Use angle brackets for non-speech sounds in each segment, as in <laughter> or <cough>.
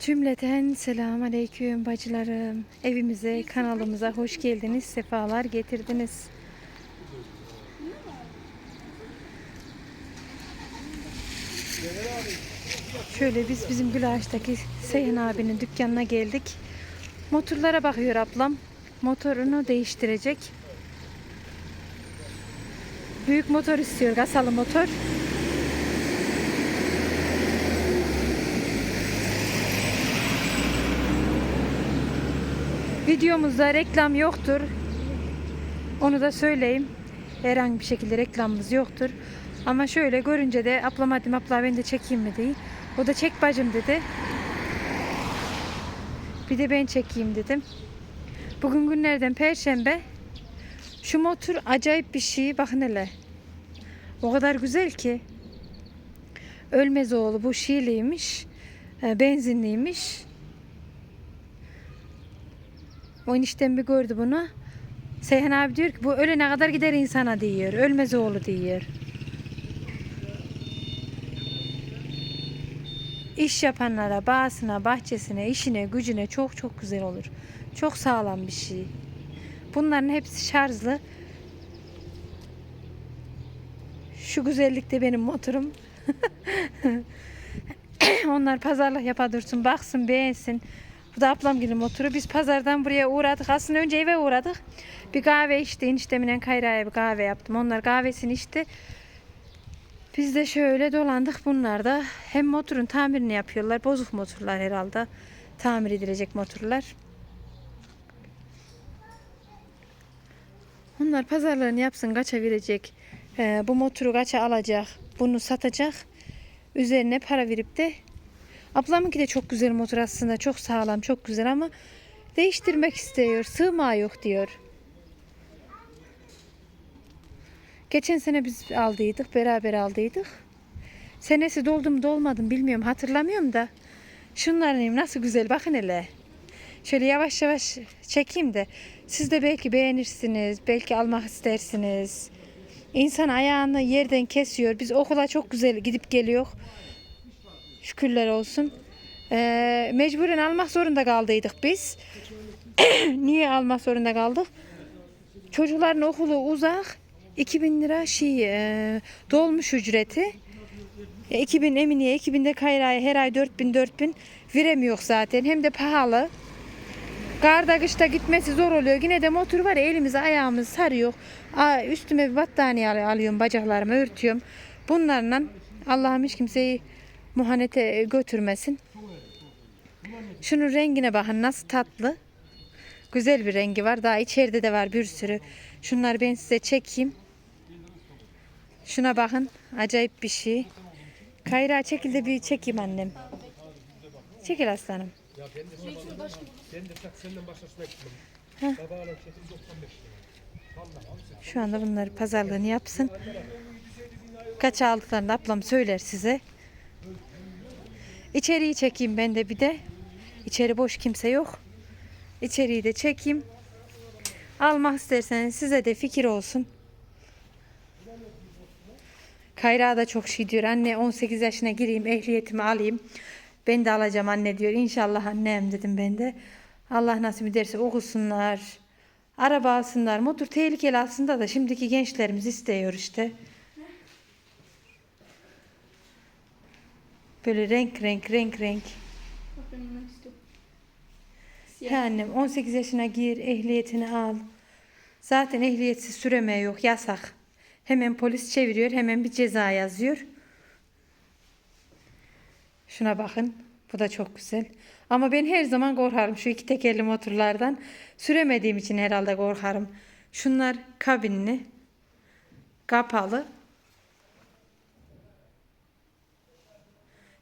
Cümleten selam aleyküm bacılarım. Evimize, kanalımıza hoş geldiniz, sefalar getirdiniz. Şöyle biz bizim Gülaş'taki Seyhan abinin dükkanına geldik. Motorlara bakıyor ablam. Motorunu değiştirecek. Büyük motor istiyor, gasalı motor. Videomuzda reklam yoktur. Onu da söyleyeyim. Herhangi bir şekilde reklamımız yoktur. Ama şöyle görünce de ablam hadi abla ben de çekeyim mi diye. O da çek bacım dedi. Bir de ben çekeyim dedim. Bugün günlerden perşembe. Şu motor acayip bir şey. Bakın hele. O kadar güzel ki. Ölmezoğlu bu Şii'liymiş. e, Benzinliymiş. O eniştem bir gördü bunu. Seyhan abi diyor ki bu ölene kadar gider insana diyor. Ölmez oğlu diyor. İş yapanlara, bağısına, bahçesine, işine, gücüne çok çok güzel olur. Çok sağlam bir şey. Bunların hepsi şarjlı. Şu güzellikte benim motorum. <laughs> Onlar pazarlık yapa dursun, baksın, beğensin. Bu da ablam gibi motoru. Biz pazardan buraya uğradık. Aslında önce eve uğradık. Bir kahve içti. Eniştemle Kayra'ya bir kahve yaptım. Onlar kahvesini içti. Biz de şöyle dolandık bunlar da. Hem motorun tamirini yapıyorlar. Bozuk motorlar herhalde. Tamir edilecek motorlar. Onlar pazarlarını yapsın. Kaça verecek. Ee, bu motoru kaça alacak. Bunu satacak. Üzerine para verip de Ablamınki de çok güzel motor aslında. Çok sağlam, çok güzel ama değiştirmek istiyor. Sığmağı yok diyor. Geçen sene biz aldıydık, beraber aldıydık. Senesi doldu mu dolmadı mı bilmiyorum, hatırlamıyorum da. Şunların nasıl güzel bakın hele. Şöyle yavaş yavaş çekeyim de siz de belki beğenirsiniz, belki almak istersiniz. İnsan ayağını yerden kesiyor. Biz okula çok güzel gidip geliyor. Şükürler olsun. Ee, mecburen almak zorunda kaldıydık biz. <clears throat> Niye almak zorunda kaldık? Çocukların okulu uzak. 2000 lira şey e, dolmuş ücreti. E, 2000 Eminiye, 2000 de Kayra'ya her ay 4000 4000 veremiyor zaten. Hem de pahalı. Karda kışta gitmesi zor oluyor. Yine de motor var ya elimizi ayağımızı sarıyor. Aa, üstüme bir battaniye al- alıyorum bacaklarımı örtüyorum. Bunlarla Allah'ım hiç kimseyi muhanete götürmesin. Şunun rengine bakın nasıl tatlı. Güzel bir rengi var. Daha içeride de var bir sürü. Şunları ben size çekeyim. Şuna bakın. Acayip bir şey. Kayra çekil de bir çekeyim annem. Çekil aslanım. Şu anda bunları pazarlığını yapsın. Kaç aldıklarını ablam söyler size. İçeriği çekeyim ben de bir de. İçeri boş kimse yok. İçeriği de çekeyim. Almak isterseniz size de fikir olsun. Kayra da çok şey diyor. Anne 18 yaşına gireyim, ehliyetimi alayım. Ben de alacağım anne diyor. İnşallah annem dedim ben de. Allah nasip ederse okusunlar. Araba alsınlar. Motor tehlikeli aslında da şimdiki gençlerimiz istiyor işte. Böyle renk renk renk renk. Bak ben yemek istiyorum. He annem 18 yaşına gir, ehliyetini al. Zaten ehliyetsiz süreme yok, yasak. Hemen polis çeviriyor, hemen bir ceza yazıyor. Şuna bakın. Bu da çok güzel. Ama ben her zaman korkarım şu iki tekerli motorlardan. Süremediğim için herhalde korkarım. Şunlar kabinli. Kapalı.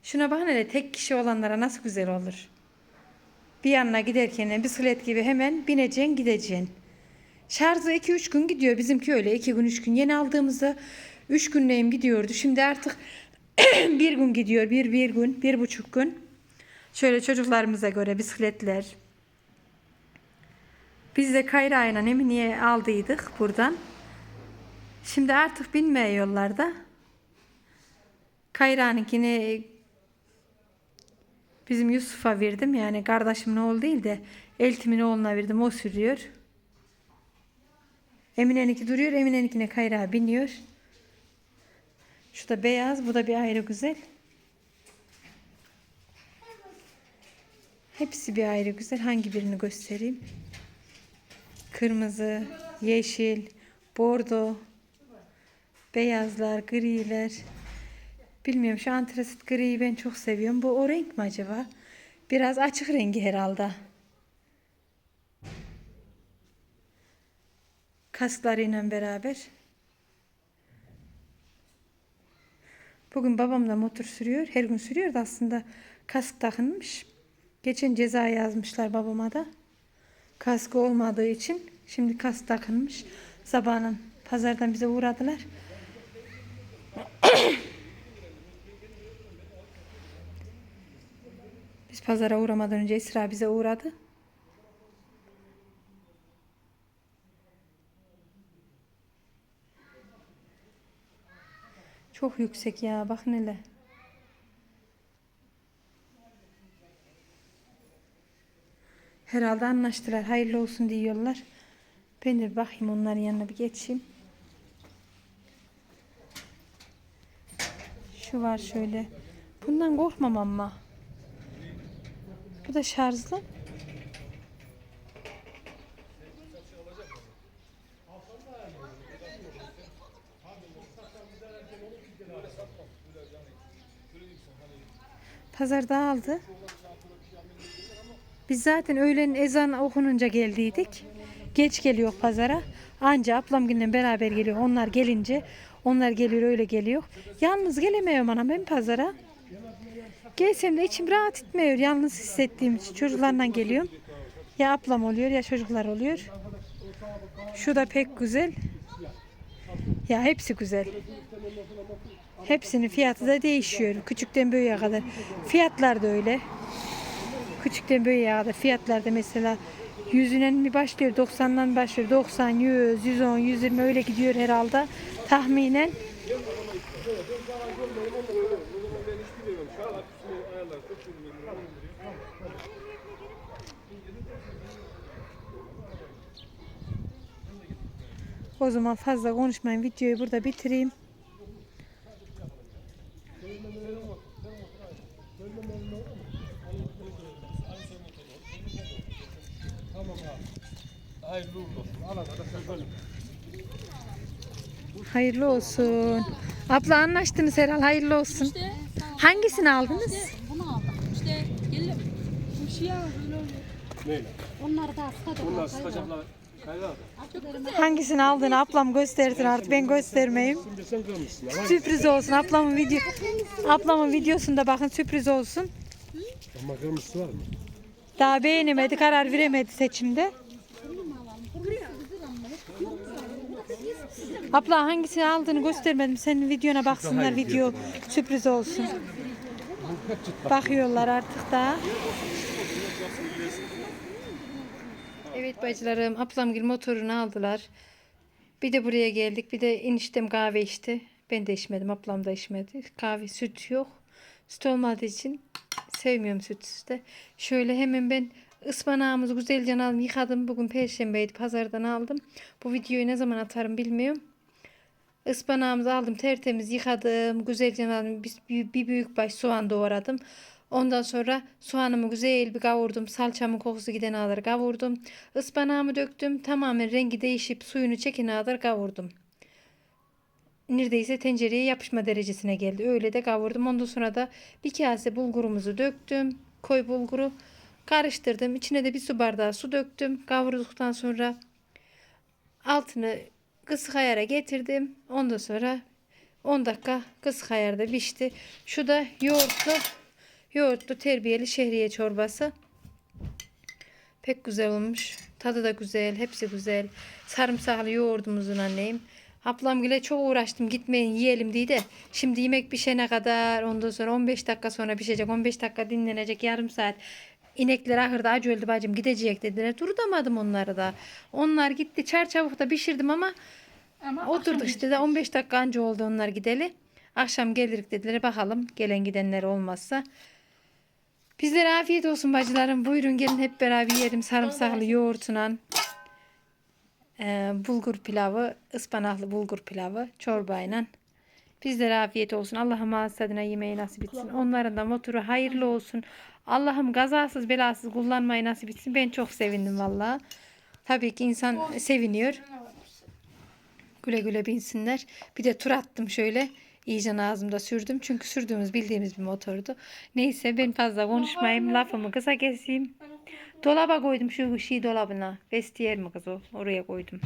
Şuna bakın hele tek kişi olanlara nasıl güzel olur. Bir yanına giderken bisiklet gibi hemen bineceksin gideceksin. Şarjı 2-3 gün gidiyor. Bizimki öyle 2 gün 3 gün. Yeni aldığımızda 3 günleyim gidiyordu. Şimdi artık <clears throat> bir gün gidiyor. Bir, bir gün, bir buçuk gün. Şöyle çocuklarımıza göre bisikletler. Biz de Kayra ile Emini'ye aldıydık buradan. Şimdi artık binmeye yollarda. Kayra'nınkini Bizim Yusuf'a verdim. Yani kardeşimin oğlu değil de eltimin oğluna verdim. O sürüyor. Emine'ninki duruyor. Emine'ninkine Kayra biniyor. Şu da beyaz. Bu da bir ayrı güzel. Hepsi bir ayrı güzel. Hangi birini göstereyim? Kırmızı, yeşil, bordo, beyazlar, griler. Bilmiyorum şu antrasit griyi ben çok seviyorum. Bu o renk mi acaba? Biraz açık rengi herhalde. Kasklarıyla beraber. Bugün babam da motor sürüyor. Her gün sürüyor da aslında kask takılmış. Geçen ceza yazmışlar babama da. Kaskı olmadığı için şimdi kask takılmış. Sabahın pazardan bize uğradılar. Biz pazara uğramadan önce Esra bize uğradı. Çok yüksek ya bak hele. Herhalde anlaştılar. Hayırlı olsun diyorlar. Ben de bakayım onların yanına bir geçeyim. Şu var şöyle. Bundan korkmam ama. Bu da şarjlı. Pazarda aldı. Biz zaten öğlen ezan okununca geldiydik. Geç geliyor pazara. Anca ablam günle beraber geliyor. Onlar gelince onlar geliyor öyle geliyor. Yalnız gelemiyorum anam ben pazara. Gelsem de içim rahat etmiyor. Yalnız hissettiğim için çocuklarla geliyorum. Ya ablam oluyor ya çocuklar oluyor. Şu da pek güzel. Ya hepsi güzel. Hepsinin fiyatı da değişiyor. Küçükten büyüğe kadar. Fiyatlar da öyle. Küçükten büyüğe kadar. Fiyatlar da mesela yüzünden mi başlıyor? 90'dan başlıyor. 90, 100, 110, 120 öyle gidiyor herhalde. Tahminen. O zaman fazla konuşmayın. Videoyu burada bitireyim. Hayırlı olsun. Abla anlaştınız herhal. Hayırlı olsun. Hangisini aldınız? işte bunu aldım. İşte gelin. Bu Hangisini aldığını ablam göstersin artık ben göstermeyeyim. Sürpriz olsun. Ablamın video ablamın videosunda bakın sürpriz olsun. Ama kırmızısı var mı? Daha beğenemedi, karar veremedi seçimde. Abla hangisini aldığını göstermedim. Senin videona baksınlar video sürpriz olsun. Bakıyorlar artık da. Evet bacılarım, ablamgil motorunu aldılar. Bir de buraya geldik. Bir de eniştem kahve içti. Ben de içmedim, ablam da içmedi. Kahve, süt yok. Süt olmadığı için sevmiyorum sütsüz de. Şöyle hemen ben ıspanağımızı güzelce aldım, yıkadım. Bugün perşembeydi, pazardan aldım. Bu videoyu ne zaman atarım bilmiyorum. Ispanağımızı aldım, tertemiz yıkadım. Güzelce aldım. Bir, bir, büyük baş soğan doğradım. Ondan sonra soğanımı güzel bir kavurdum. Salçamın kokusu gidene kadar kavurdum. Ispanağımı döktüm. Tamamen rengi değişip suyunu çekene kadar kavurdum. Neredeyse tencereye yapışma derecesine geldi. Öyle de kavurdum. Ondan sonra da bir kase bulgurumuzu döktüm. Koy bulguru karıştırdım. İçine de bir su bardağı su döktüm. Kavurduktan sonra altını kısık ayara getirdim. Ondan sonra 10 dakika kısık ayarda pişti. Şu da yoğurtlu yoğurtlu terbiyeli şehriye çorbası. Pek güzel olmuş. Tadı da güzel. Hepsi güzel. Sarımsaklı yoğurdumuzun anneyim. Ablam bile çok uğraştım gitmeyin yiyelim diye de. Şimdi yemek pişene kadar ondan sonra 15 dakika sonra pişecek. 15 dakika dinlenecek yarım saat. İnekler ahırda acı öldü bacım gidecek dediler. Durdamadım onları da. Onlar gitti çarçabukta pişirdim ama Ama Oturduk işte de 15 dakika anca oldu onlar gideli. Akşam gelirik dediler bakalım gelen gidenler olmazsa. Bizlere afiyet olsun bacılarım. Buyurun gelin hep beraber yiyelim sarımsaklı yoğurtla. Ee, bulgur pilavı, ıspanaklı bulgur pilavı, çorbayla. Bizlere afiyet olsun. Allah'ım ağız tadına yemeği nasip etsin. Onların da motoru hayırlı olsun. Allah'ım kazasız belasız kullanmayı nasip etsin. Ben çok sevindim valla. Tabii ki insan seviniyor. Güle güle binsinler. Bir de tur attım şöyle. İyice ağzımda sürdüm. Çünkü sürdüğümüz bildiğimiz bir motordu. Neyse ben fazla konuşmayayım. Lafımı kısa keseyim. Dolaba koydum şu şey dolabına. Vestiyer mi kız o? Oraya koydum.